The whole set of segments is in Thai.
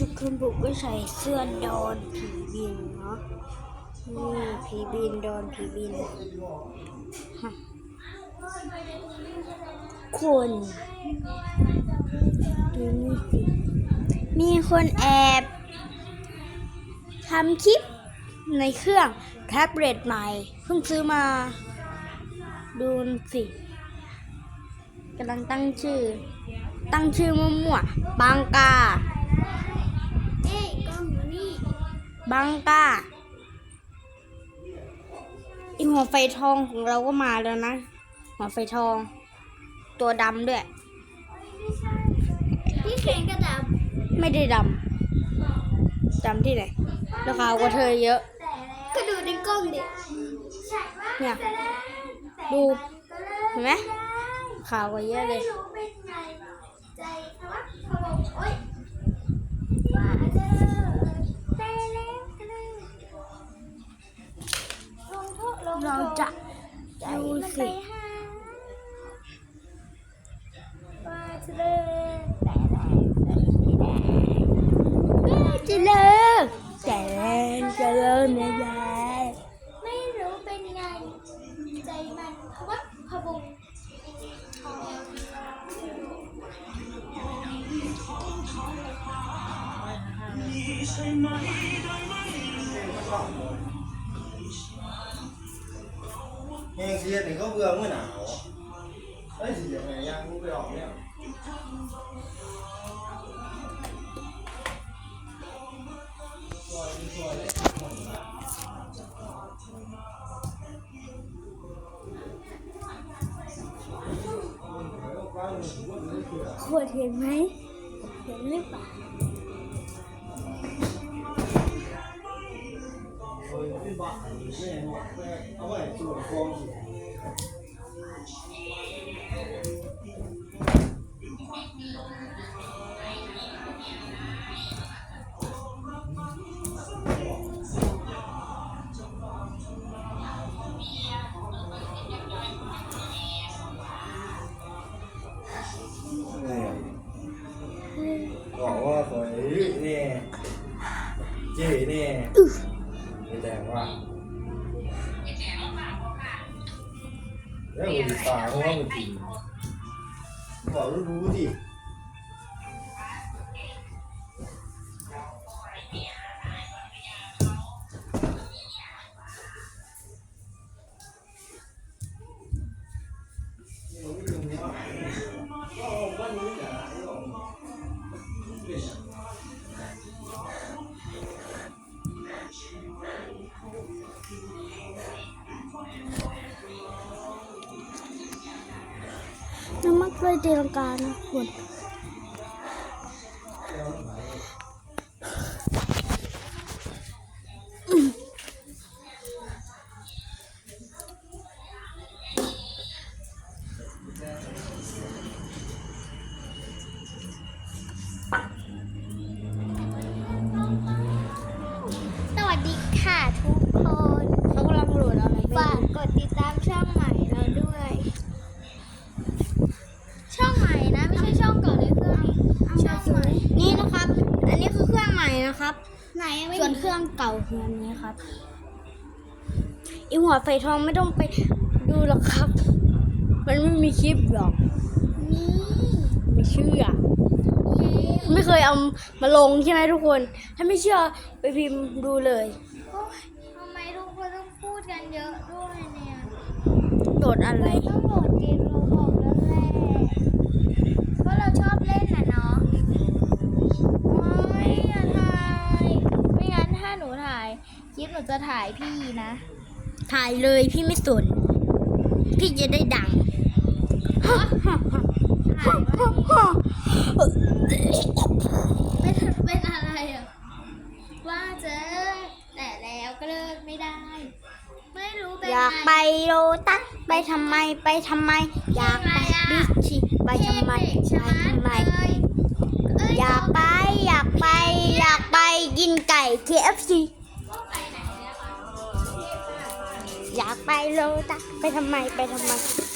ทุกคนบุกก็ใส่เสื้อโดนผีบินเนาะนี่ผีบินโดนผีบินฮะคนดูนี่สิมีคนแอบทำคลิปในเครื่องแท็บเล็ตใหม่ เพิ่งซื้อมา ดูสิกำลังตั้งชื่อ ตั้งชื่อมั่วๆบางกา บางกาอีหัวไฟทองของเราก็มาแล้วนะ หัวไฟทอง ตัวดำด้วยพี่เขียนกระดาษไม่ได้ดำดำที่ไหนแล้วขาวกว่าเธอเยอะ ก็ดูในกล้องดิเนี่ยดูเห็นไหมขาวกว่าเยอะเลย เราจะดูมันไปสิว่าจอแต่แล้วแต่แล้วเจะเลิกแต่แรงจะเลิกนะยายไม่รู้เป็นไงใจมันพะวัดพะวง แหงเสียดนี่เขาเบื่อเมื่อหนาวเอ้ยสิยังไงยังรู้ไปออกเนี่ยขวดเห็นไหมเห็นหรือเปล่า ตีลังกานะขว เครื่องเก่าคืออันนี้ครับอีหัวไฟทองไม่ต้องไปดูหรอกครับ มันไม่มีคลิปหรอกนี่ไม่เชื่อ ไม่เคยเอามาลงใช่ไหมทุกคน ถ้าไม่เชื่อไปพิมพ์ดูเลยโอ๊ยทำไมทุกคนต้องพูดกันเยอะด้วยเนี่ยโดดอะไร ต้องโหลดเกมเราบอกแล้วแหละเพราะเราชอบเล่นน่ะเนาะไม่อย่าถ่ายไม่งั้นถ้าหนูถ่ายค ลิปหนูจะถ่ายพี่นะ ถ่ายเลยพี่ไม่สน พี่จะได้ดังเป็นเป็นอะไรอะ ว่าเจอแต่แล้วก็เลิกไม่ได้ ไม่รู้เป็นอยากไงไปโลตัสไปทำไมไปทำไม อยากไปบิ๊กชีไปทำไมเพลงไปเด็กทำไมชะมัดเลยเอ้ยอยากไปอยากไป อยากไปกินไก่ KFC อยากไปโลตัสไปทำไมไปทำไม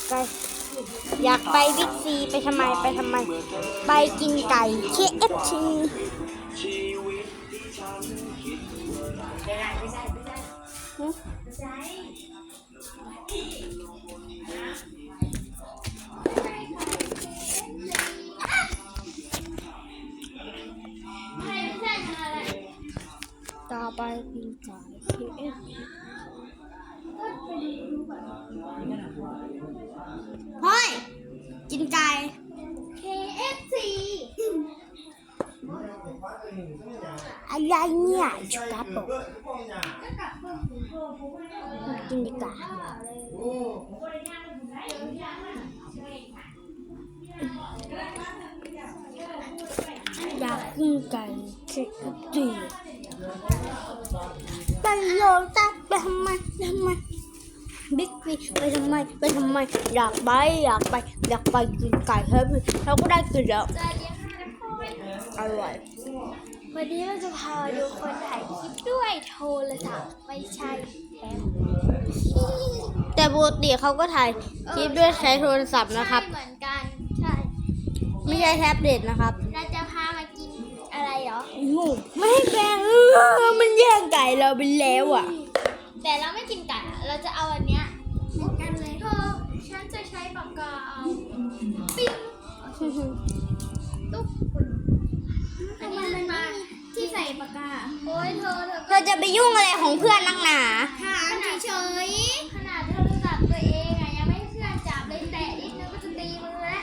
ไปอยากไปบิ๊กซีไปทำไมไปทำไม ไปกินไก่ KFC ต่อไปกินไก่ KFC เฮ้ยกินไก่ KFC อะไรเนี่ยชุกาโปะกินดีกว่าอยากกินไก่ KFC ไปโลตัสไปทำไมทำไม บิ๊กซีไปทำไมไปทำไมอยากไปอยากไปอยากไปกินไก่ครับเราก็ได้กินแล้วจะเลี้ยงให้ทุกคนอร่อย วันนี้เราจะพาดูคนถ่ายคลิปด้วยโทรศัพท์ไม่ใช่แอปแต่ปกติเขาก็ถ่ายคลิปด้วยใช้โทรศัพท์นะครับ ใช่เหมือนกันใช่ไม่ใช่แท็บเล็ตนะครับ เราจะพามากินอะไรเหรองูไม่ให้แกงเออมันแย่งไก่เราไปแล้วอะ แต่เราไม่กินไก่อะเราจะเอาอันเนี้ จะใช้ปากกาเอาปิ้งตุ๊กอันนี้มันมาที่ใส่ปากกา โอ้ยเธอเธอเธอจะไปยุ่งอะไรของเพื่อนนักหนา ถามเฉยขนาดโทรศัพท์ตัวเองอะยังไม่ให้เพื่อนจับเลยแตะนิดนึงก็จะตีมือแล้ว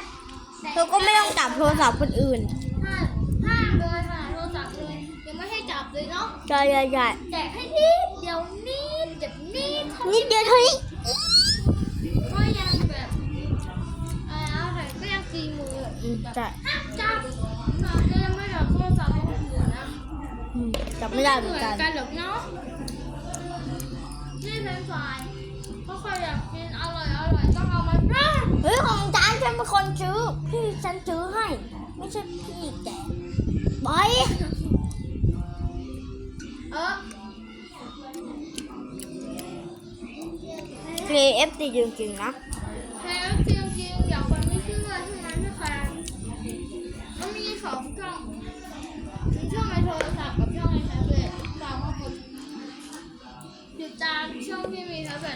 แตะ เธอก็ไม่ต้องจับโทรศัพท์คนอื่นห้ามห้ามเลยขนาดโทรศัพท์เลยยังไม่ให้จับเลยเนาะใช่ใช่ใช่แตะให้นิดเดียวนิดเดียวนิดเท่านิดเดียวเท่านี้ก็ มืออืมใช่ห้ามจับเราจะไม่จับโทรศัพท์คนอื่นนะอืมจับไม่ได้เหมือนกันกันหรอกเนาะนี่เป็นฝ่ายถ้าใครอยากกินอร่อยอร่อยต้องเอามาราดเฮ้ยของจานฉันเป็นคนซื้อพี่ฉันซื้อให้ ไม่ใช่พี่แกไปเออ KFC จริงๆนะ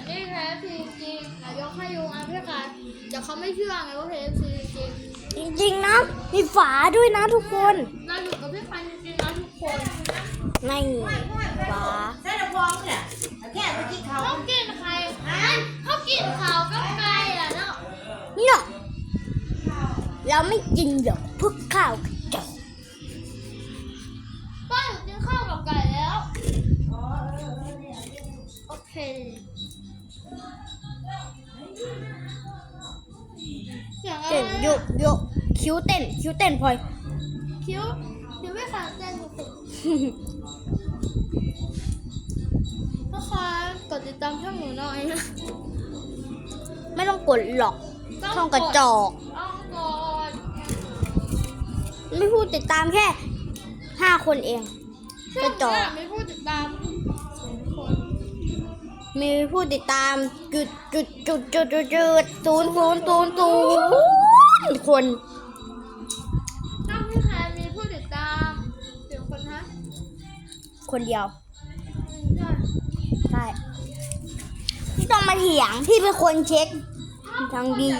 ที่มีแท็บเล็ตนี่แท้จริงจริงๆนายกให้ยูงอะพี่การเดี๋ยวเขาไม่เชื่อไงว่าแท้จริงจริงจริงๆนะ มีฝาด้วยนะทุกคนเราอยู่กับพี่ฟันจริงๆนะทุกคนไม่ฝาใช่ตะพองเนี่ยแค่ไปกินเขาเขากินใครเขากินเขากับไก่อะเนาะเนาะเราไม่กินหรอกพวกข้าว คิ้วเต้นพลอย คิ้วคิ้วไม่ฟังเต้นสุดๆทุกคนกดติดตามช่องหนูหน่อยนะไม่ต้องกดหรอกช่องกระจอก ต้องกดไม่พูดติดตามแค่ห้าคนเอง ช่กอระงจอกเนี่ยไม่พูดติดตามศูนย์คนมีผู้ติดตามจุดจุดจุดจุดจุดจุดศูนย์ศูนย์ศูนย์ศูนย์คน คนเดียว ใช่พี่ต้องมาเถียงพี่เป็นคนเช็คทางดี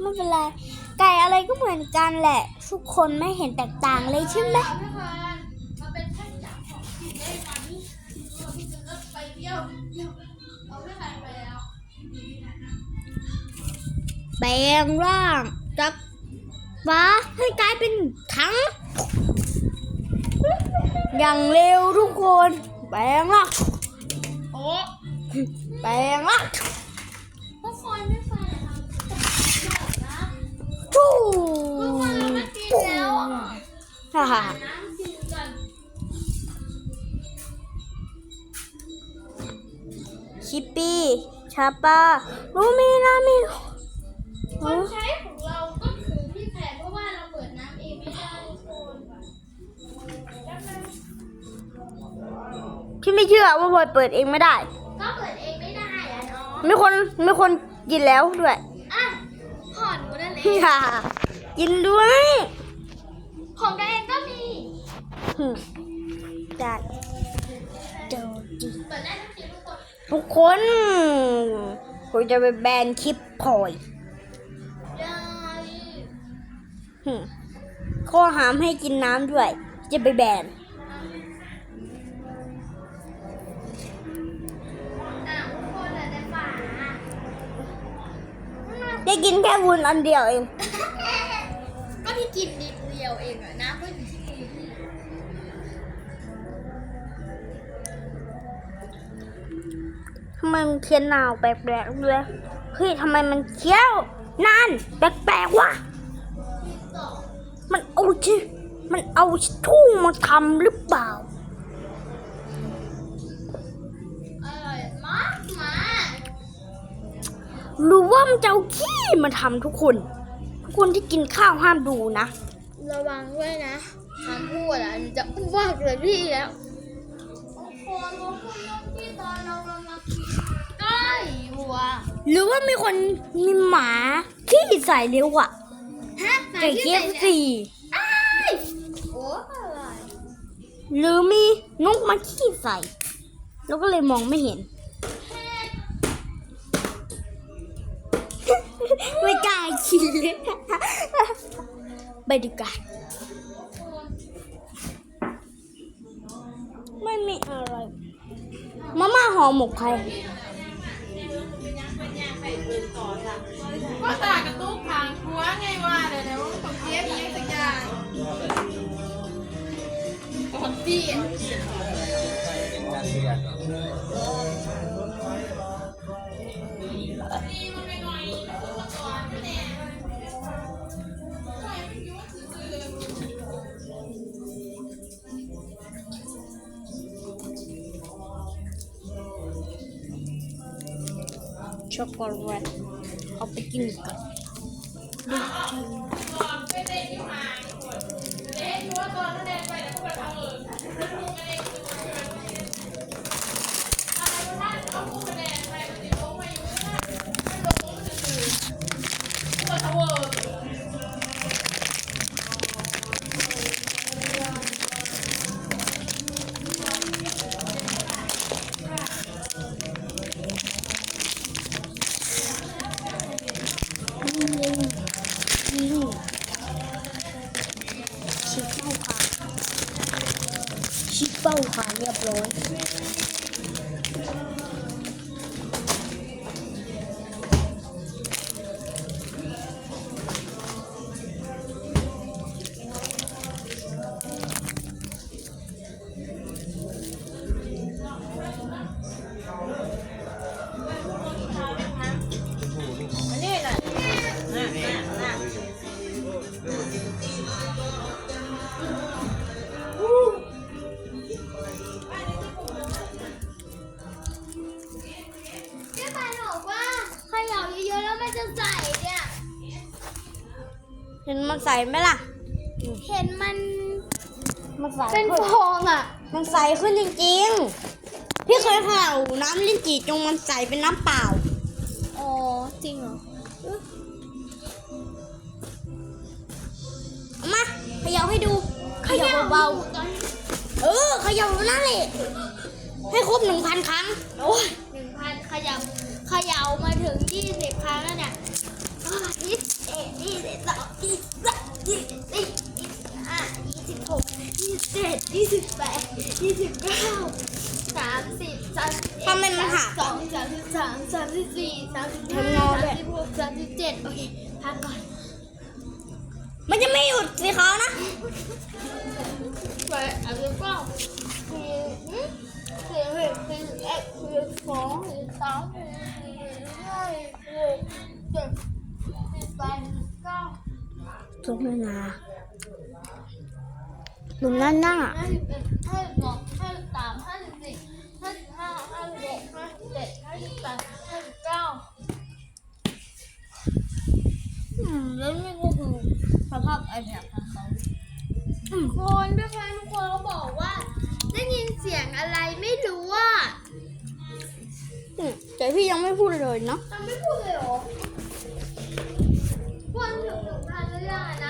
ไม่เป็นไร ไก่อะไรก็เหมือนกันแหละ ทุกคนไม่เห็นแตกต่างเลยใช่ไหมแปลงร่าง จะเลิกไปลางจากฟ้าให้กลายเป็นถัง อย่างเร็วทุกคนแปลงร่างโอ้แปลงร่างทุกคนพี่แคนทำตกนะทู่ทุกคนเราม่กินแล้วอะฮ่าฮ่าชิปปี้ชาปาลูมีนามีคนใช้ ไม่เชื่อว่าบอยเปิดเองไม่ได้ ก็เปิดเองไม่ได้อะเนาะมีคนมีคนกินแล้วด้วยอะผ่อนหนูนั่นเองฮ่ากินด้วยพของตัวเองก็มีหึจัดเดี๋ยวดิเปิดได้ทุกทีทุกคนทุกคนผมจะไปแบนคลิปพลอยได้หึข้อหามให้กินน้ำด้วย จะไปแบน ได้กินแค่วุ้นอันเดียวเอง ก็พี่กินนิดเดียวเองอะน้ำก็อยู่ที่มือพี่ทำไมมันเคี้ยวนาวแปลกๆด้วยเฮ้ยทำไมมันเคี้ยวนานแปลกๆวะต่อมันเอาชิมันเอาทุ่งมาทำหรือเปล่า หรือว่ามันจะเอาขี้มาทำทุกคน ทุกคนที่กินข้าวห้ามดูนะ ระวังด้วยนะคำพูดอะมันจะอ้วกเลยพี่แล้วทุกคนทุกคนที่ตอนเรากำลังกินใกล้วัวหรือว่ามีคนมีหมาขี้ใส่เร็วอะฮะไก่เคฟซีอ้ายโอ้อะไรหรือมีนกมาขี้ใส่ แล้วก็เลยมองไม่เห็น ไปดีกว่าไม่มีอะไร มาม่าห่อหมกใครก็ตากระตุกทางหัวไงว่าเดี๋ยวเดี๋ยวต้องเทียบยังสักอย่างกดตีอ่ ช็อกโค่ะเรียบร้อย เห็นมันใสไหมล่ะ เห็นมันมันใสเป็นขึ้นฟองอะ มันใสขึ้นจริงๆ พี่เคยเขย่าน้ำลิ้นจี่จงมันใสเป็นน้ำเปล่า อ๋อ จริงเหรอเอามาเขย่าให้ดูเขย่าเบาๆเออเขย่านั่นแหละให้ครบหนึ่งพันครั้ง โอ้ยหนึ่งพันขยับขยาวมาถึงยี่สิบครั้งแล้วเนี่ยยี่ ยี่สิบเก้าสามสิบสามสิบเอ็ดทำไมมันหักสองสามสิบสามสามสิบสี่สามสิบห้าทำงอด้วยสามสิบหกสามสิบเจ็ดโอเคพักก่อนมันจะไม่หยุดสิเขานะ ไปเอาไปเปล่าสี่หืมสี่สิบสี่สิบเอ็ดสี่สิบสองสี่สิบสามสี่สิบสี่ห้าสี่สิบหกเจ็ดสิบแปดสิบเก้า ทุกเวลา หนุ่มนั่นหน้าห้าสิบเอ็ดห้าสิบสองห้าสิบสามห้าสิบสี่ห้าสิบห้าห้าสิบหกห้าสิบเจ็ดห้าสิบแปดห้าสิบเก้าอืมแล้วนี่ก็คือสภาพไอแพดของเขาคนด้วยกันทุกคนเขาบอกว่า ได้ยินเสียงอะไรไม่รู้ว่าอืมแต่พี่ยังไม่พูดเลยเนาะ มันไม่พูดเลยเหรอคนถึงหนึ่งพันหรือยังอะนับ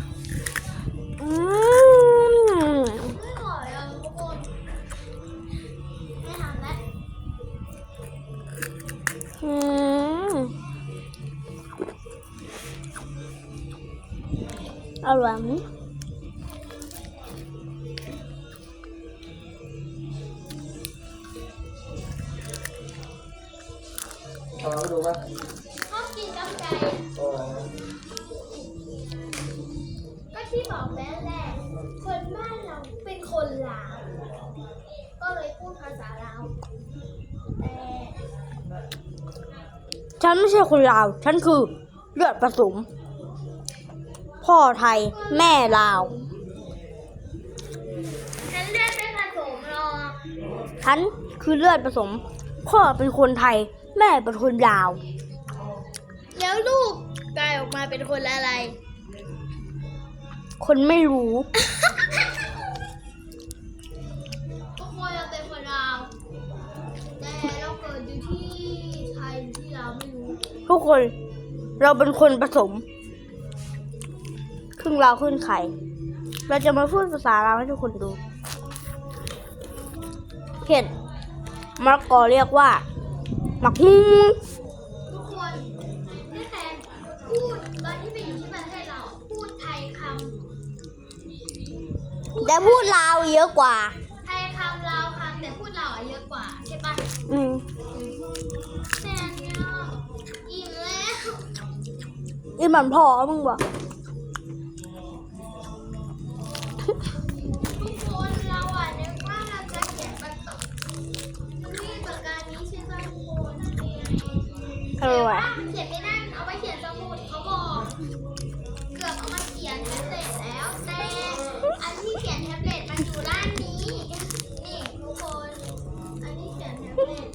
พอมาดูป่ะชอบกินกาแฟอ๋อก็ที่บอกแล้วแหละ คนบ้านเราเป็นคนลาว ก็เลยพูดภาษาลาว แต่ฉันไม่ใช่คนลาว ฉันคือเลือดผสม พ่อไทยแม่ลาว ฉันเลือกไม่ผสมหรอก ฉันคือเลือดผสม พ่อเป็นคนไทย แม่เป็นคนลาว แล้วลูกกลายออกมาเป็นคนอะไร คนไม่รู้ ทุกคนเราเป็นคนลาวแต่เราเกิดอยู่ที่ไทยหรือที่ลาวไม่รู้ ทุกคน เราเป็นคนผสม ครึ่งลาวครึ่งไข่ เราจะมาพูดภาษาลาวให้ทุกคนดู เห็ดมะละกอเรียกว่า หมักฮูงทุกคนนี่แฟนพูดตอนที่ไปอยู่ที่ประเทศเราพูดไทยคแต่พูดลาวเยอะกว่าำไทยคำลาวคำแต่พูดลาวอะเยอะกว่าใช่ปะอืมแต่อันเนี่ยอิ่มแล้ว อีหมันพอมึงบอก อร่อยเขียนไม่ได้มันเอาไปเขียนสมุดเขาบอก เกือบเอามาเขียนแท็บเล็ตแล้ว แต่อันที่เขียนแท็บเล็ตมันอยู่ด้านนี้ นี่ทุกคน อันที่เขียนแท็บเล็ต